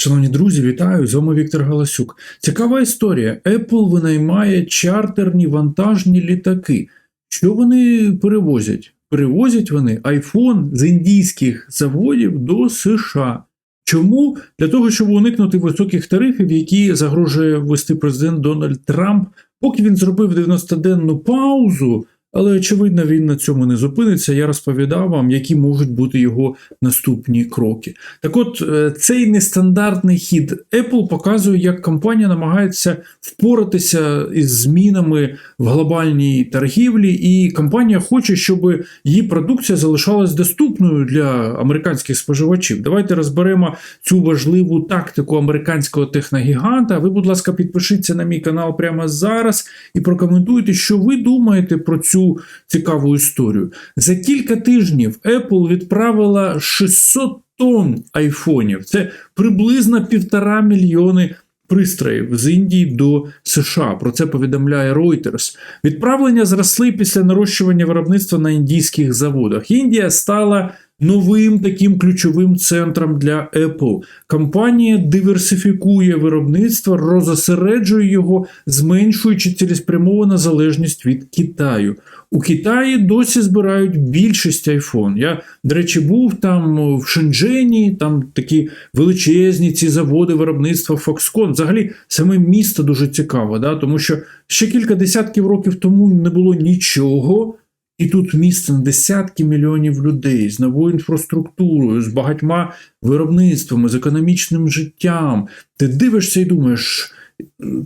Шановні друзі, вітаю! З вами Віктор Галасюк. Цікава історія. Apple винаймає чартерні вантажні літаки. Що вони перевозять? Перевозять вони iPhone з індійських заводів до США. Чому? Для того, щоб уникнути високих тарифів, які загрожує ввести президент Дональд Трамп, поки він зробив 90-денну паузу. Але очевидно, він на цьому не зупиниться. Я розповідав вам, які можуть бути його наступні кроки. Так от, е, цей нестандартний хід Apple показує, як компанія намагається впоратися із змінами в глобальній торгівлі, і компанія хоче, щоб її продукція залишалась доступною для американських споживачів. Давайте розберемо цю важливу тактику американського техногіганта. Ви, будь ласка, підпишіться на мій канал прямо зараз і прокоментуйте, що ви думаєте про цю цікаву історію. За кілька тижнів Apple відправила 600 тонн айфонів. Це приблизно півтора мільйони пристроїв з Індії до США. Про це повідомляє Reuters. Відправлення зросли після нарощування виробництва на індійських заводах. Індія стала новим таким ключовим центром для Apple. Компанія диверсифікує виробництво, розосереджує його, зменшуючи цілеспрямовану залежність від Китаю. У Китаї досі збирають більшість iPhone. Я, до речі, був там в Шенджені, там такі величезні ці заводи виробництва Foxconn. Взагалі, саме місто дуже цікаве, да? тому що ще кілька десятків років тому не було нічого. І тут місце десятки мільйонів людей з новою інфраструктурою, з багатьма виробництвами, з економічним життям. Ти дивишся і думаєш,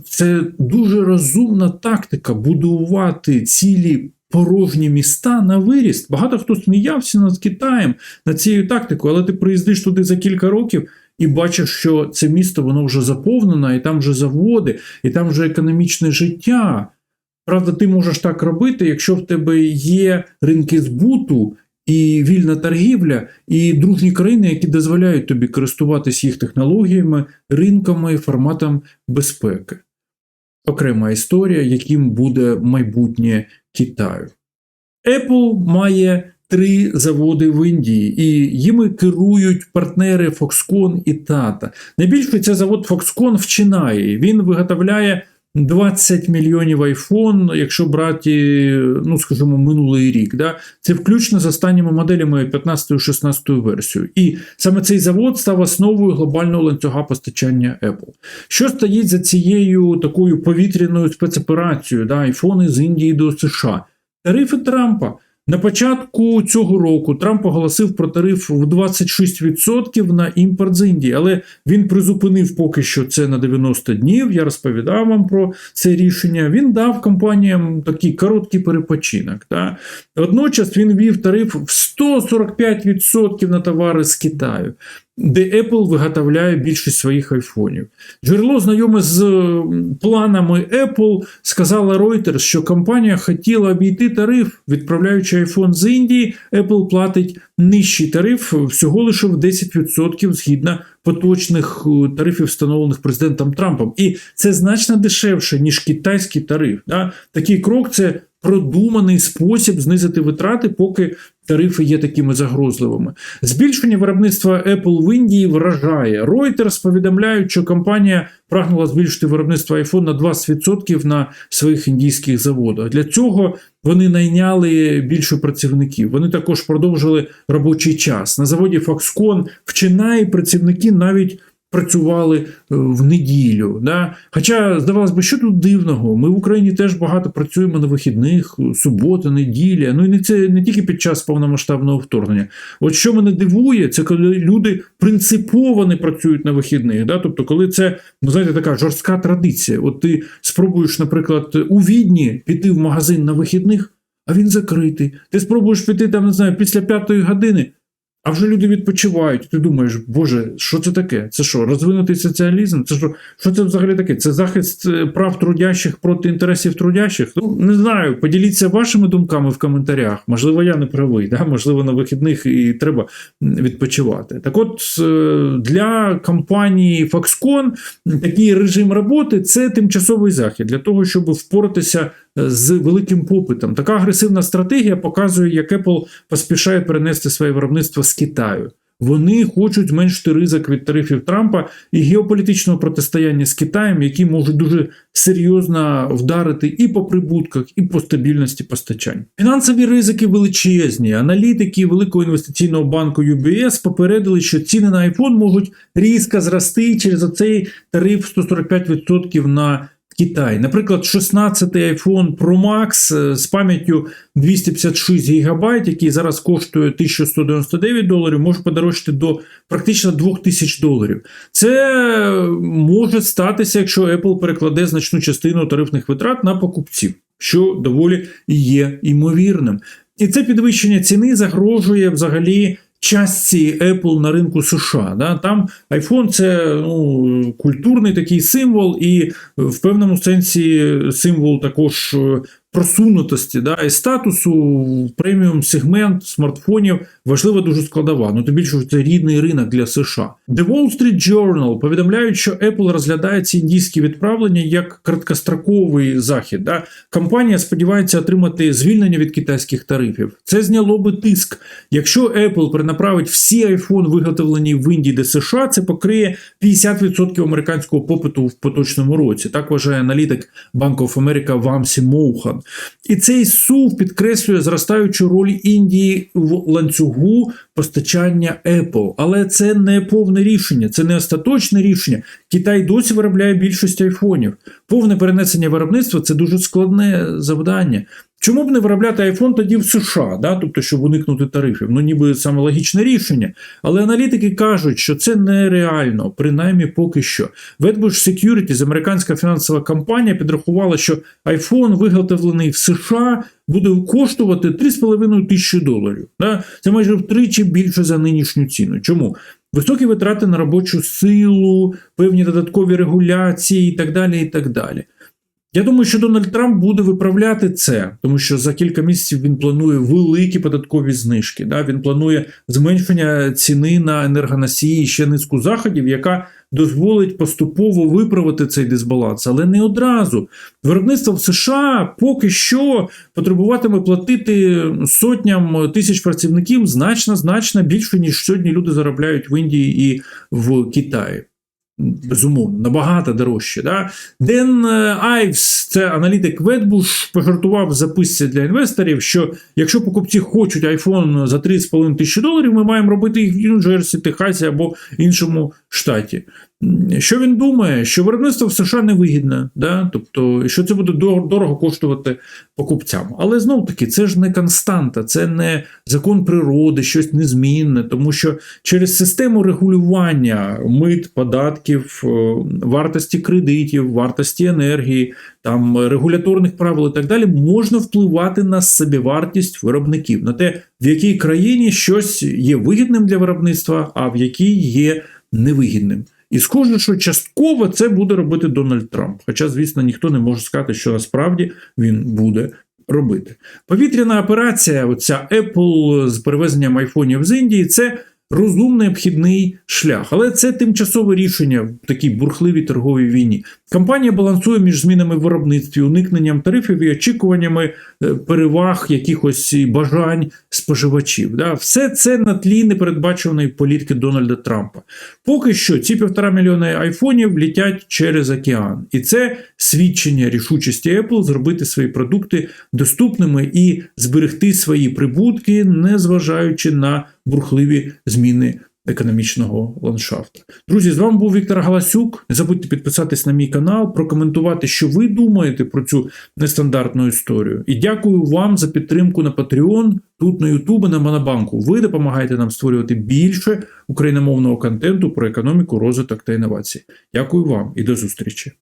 це дуже розумна тактика будувати цілі порожні міста на виріст. Багато хто сміявся над Китаєм над цією тактикою, але ти приїздиш туди за кілька років. І бачиш, що це місто воно вже заповнено, і там вже заводи, і там вже економічне життя. Правда, ти можеш так робити, якщо в тебе є ринки збуту і вільна торгівля, і дружні країни, які дозволяють тобі користуватись їх технологіями, ринками форматом безпеки. Окрема історія, яким буде майбутнє Китаю. Apple має три заводи в Індії, і їми керують партнери Foxconn і Tata. Найбільший це завод Foxconn в Чинаї. Він виготовляє 20 мільйонів айфон, якщо брати, ну скажімо, минулий рік. Да? Це включно з останніми моделями 15-16 версію. І саме цей завод став основою глобального ланцюга постачання Apple. Що стоїть за цією такою повітряною спецоперацією, да? айфони з Індії до США? Тарифи Трампа. На початку цього року Трамп оголосив про тариф в 26% на імпорт з Індії, але він призупинив поки що це на 90 днів. Я розповідав вам про це рішення. Він дав компаніям такий короткий перепочинок. Та? Водночас він ввів тариф в 145% на товари з Китаю де Apple виготовляє більшість своїх айфонів. Джерело знайоме з планами Apple сказала Reuters, що компанія хотіла обійти тариф, відправляючи iPhone з Індії, Apple платить нижчий тариф всього лише в 10% згідно поточних е, тарифів, встановлених президентом Трампом. І це значно дешевше, ніж китайський тариф. Да? Такий крок це продуманий спосіб знизити витрати, поки тарифи є такими загрозливими. Збільшення виробництва Apple в Індії вражає. Reuters повідомляють, що компанія прагнула збільшити виробництво iPhone на 20% на своїх індійських заводах. Для цього вони найняли більше працівників. Вони також продовжили робочий час. На заводі Foxconn в Чинаї працівники навіть працювали е, в неділю. Да? Хоча, здавалось би, що тут дивного? Ми в Україні теж багато працюємо на вихідних, субота, неділя. Ну і не це не тільки під час повномасштабного вторгнення. От що мене дивує, це коли люди принципово не працюють на вихідних. Да? Тобто, коли це ну, знаєте, така жорстка традиція. От ти спробуєш, наприклад, у відні піти в магазин на вихідних, а він закритий. Ти спробуєш піти там, не знаю, після п'ятої години. А вже люди відпочивають. Ти думаєш, Боже, що це таке? Це що, розвинутий соціалізм? Це що що це взагалі таке? Це захист е, прав трудящих проти інтересів трудящих? Ну не знаю. Поділіться вашими думками в коментарях. Можливо, я не правий, да? можливо, на вихідних і треба відпочивати. Так, от е, для компанії Foxconn такий режим роботи це тимчасовий захід для того, щоб впоратися з великим попитом. Така агресивна стратегія показує, як Apple поспішає перенести своє виробництво з Китаю Вони хочуть зменшити ризик від тарифів Трампа і геополітичного протистояння з Китаєм, які можуть дуже серйозно вдарити і по прибутках, і по стабільності постачань. Фінансові ризики величезні. Аналітики великого інвестиційного банку UBS попередили, що ціни на iPhone можуть різко зрости через оцей тариф 145% на Китай. Наприклад, 16-й iPhone Pro Max е, з пам'яттю 256 ГБ, який зараз коштує 1199 доларів, може подорожчати до практично 2000 доларів. Це може статися, якщо Apple перекладе значну частину тарифних витрат на покупців, що доволі є ймовірним. І це підвищення ціни загрожує взагалі частці Apple на ринку США. Да? Там iPhone це ну, культурний такий символ, і в певному сенсі символ також е, просунутості да, і статусу преміум сегмент смартфонів важлива дуже складова. Ну тим більше це рідний ринок для США. The Wall Street Journal повідомляють, що Apple розглядає ці індійські відправлення як короткостроковий захід. Да? Компанія сподівається отримати звільнення від китайських тарифів. Це зняло би тиск. Якщо Apple перенаправить всі iPhone, виготовлені в Індії до США, це покриє 50% американського попиту в поточному році. Так вважає аналітик Bank of America Вамсі Моухан. І цей сув підкреслює зростаючу роль Індії в ланцюгу постачання Apple. Але це не повне рішення, це не остаточне рішення. Китай досі виробляє більшість айфонів. Повне перенесення виробництва це дуже складне завдання. Чому б не виробляти iPhone тоді в США, да? тобто, щоб уникнути тарифів? Ну, ніби саме логічне рішення. Але аналітики кажуть, що це нереально, принаймні поки що. Wedbush Securities, американська фінансова компанія, підрахувала, що iPhone, виготовлений в США, буде коштувати 3,5 тисячі доларів. Да? Це майже втричі більше за нинішню ціну. Чому? Високі витрати на робочу силу, певні додаткові регуляції і так далі. і так далі. Я думаю, що Дональд Трамп буде виправляти це, тому що за кілька місяців він планує великі податкові знижки. Да? Він планує зменшення ціни на енергоносії, і ще низку заходів, яка дозволить поступово виправити цей дисбаланс, але не одразу. Виробництво в США поки що потребуватиме платити сотням тисяч працівників значно значно більше, ніж сьогодні люди заробляють в Індії і в Китаї. Безумовно, набагато дорожче. Да? Ден е, Айвс, це аналітик Ветбуш, пожартував записці для інвесторів, що якщо покупці хочуть iPhone за 3,5 тисячі доларів, ми маємо робити їх в Нью-Джерсі, Техасі або іншому штаті. Що він думає? Що виробництво в США невигідне, да? тобто, що це буде дорого коштувати покупцям. Але знов таки, це ж не константа, це не закон природи, щось незмінне, тому що через систему регулювання мит, податків, е, вартості кредитів, вартості енергії, там регуляторних правил і так далі, можна впливати на собівартість виробників, на те, в якій країні щось є вигідним для виробництва, а в якій є невигідним. І схоже, що частково це буде робити Дональд Трамп. Хоча, звісно, ніхто не може сказати, що насправді він буде робити. Повітряна операція, оця Apple з перевезенням айфонів з Індії, це розумний обхідний шлях. Але це тимчасове рішення в такій бурхливій торговій війні. Компанія балансує між змінами в виробництві, уникненням тарифів і очікуваннями е, переваг якихось бажань споживачів. Да? Все це на тлі непередбачуваної політики Дональда Трампа. Поки що ці півтора мільйони айфонів літять через океан, і це свідчення рішучості Apple зробити свої продукти доступними і зберегти свої прибутки, незважаючи на бурхливі зміни економічного ландшафту. Друзі, з вами був Віктор Галасюк. Не забудьте підписатись на мій канал, прокоментувати, що ви думаєте про цю нестандартну історію. І дякую вам за підтримку на Patreon, тут на YouTube, на Монобанку. Ви допомагаєте нам створювати більше україномовного контенту про економіку, розвиток та інновації. Дякую вам і до зустрічі.